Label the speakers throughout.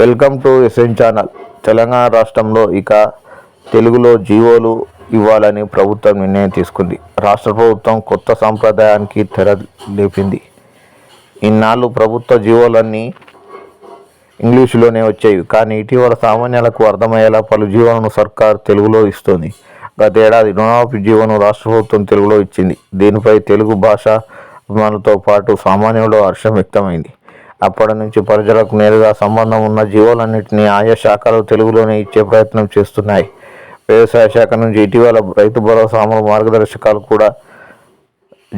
Speaker 1: Welcome to SN channel. Telangana రాష్ట్రంలో ఇక తెలుగులో జీవోలు ఇవ్వాలని ప్రభుత్వం నిర్ణయం తీసుకుంది. రాష్ట్ర ప్రభుత్వం కొత్త సాంప్రదాయానికి తెర లేపింది. ఇన్నాళ్ళు ప్రభుత్వ జీవోలన్నీ ఇంగ్లీషులోనే వచ్చేవి. కానీ ఇటీవల సామాన్యులకు అర్థమయ్యేలా పలు జీవోలను సర్కార్ తెలుగులో ఇస్తోంది. గతేడాది రుణమాఫీ జీవోను రాష్ట్ర ప్రభుత్వం తెలుగులో ఇచ్చింది. దీనిపై తెలుగు భాష అభిమానులతో పాటు సామాన్యుల్లో హర్షం వ్యక్తమైంది. అప్పటి నుంచి ప్రజలకు నేరుగా సంబంధం ఉన్న జీవోలన్నింటినీ ఆయా శాఖలు తెలుగులోనే ఇచ్చే ప్రయత్నం చేస్తున్నాయి. వ్యవసాయ శాఖ నుంచి ఇటీవల రైతు భరోసా అమలు మార్గదర్శకాలు కూడా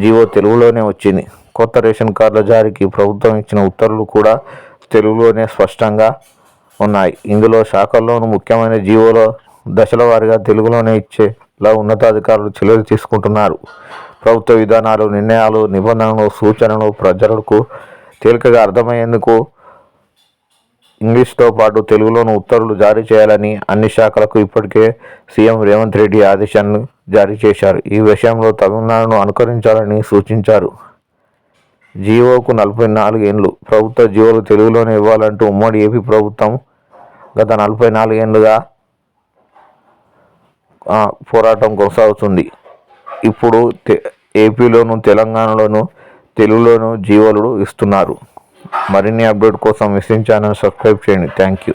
Speaker 1: జీవో తెలుగులోనే వచ్చింది. కొత్త రేషన్ కార్డుల జారీకి ప్రభుత్వం ఇచ్చిన ఉత్తర్వులు కూడా తెలుగులోనే స్పష్టంగా ఉన్నాయి. ఇందులో శాఖల్లోనూ ముఖ్యమైన జీవోలో దశల వారీగా తెలుగులోనే ఇచ్చేలా ఉన్నతాధికారులు చర్యలు తీసుకుంటున్నారు. ప్రభుత్వ విధానాలు నిర్ణయాలు నిబంధనలు సూచనలు ప్రజలకు తేలికగా అర్థమయ్యేందుకు ఇంగ్లీష్తో పాటు తెలుగులోనూ ఉత్తర్వులు జారీ చేయాలని అన్ని శాఖలకు ఇప్పటికే సీఎం రేవంత్ రెడ్డి ఆదేశాలను జారీ చేశారు. ఈ విషయంలో తమిళనాడును అనుకరించాలని సూచించారు. జీవోకు నలభై నాలుగేండ్లు ప్రభుత్వ జీవోలు తెలుగులోనే ఇవ్వాలంటూ ఉమ్మడి ఏపీ ప్రభుత్వం గత నలభై నాలుగేండ్లుగా పోరాటం కొనసాగుతుంది. ఇప్పుడు ఏపీలోను తెలంగాణలోను తెలుగులోను జీవోలు ఇస్తున్నారు. మరిన్ని అప్డేట్ కోసం విశ్వించాను సబ్స్క్రైబ్ చేయండి. Thank you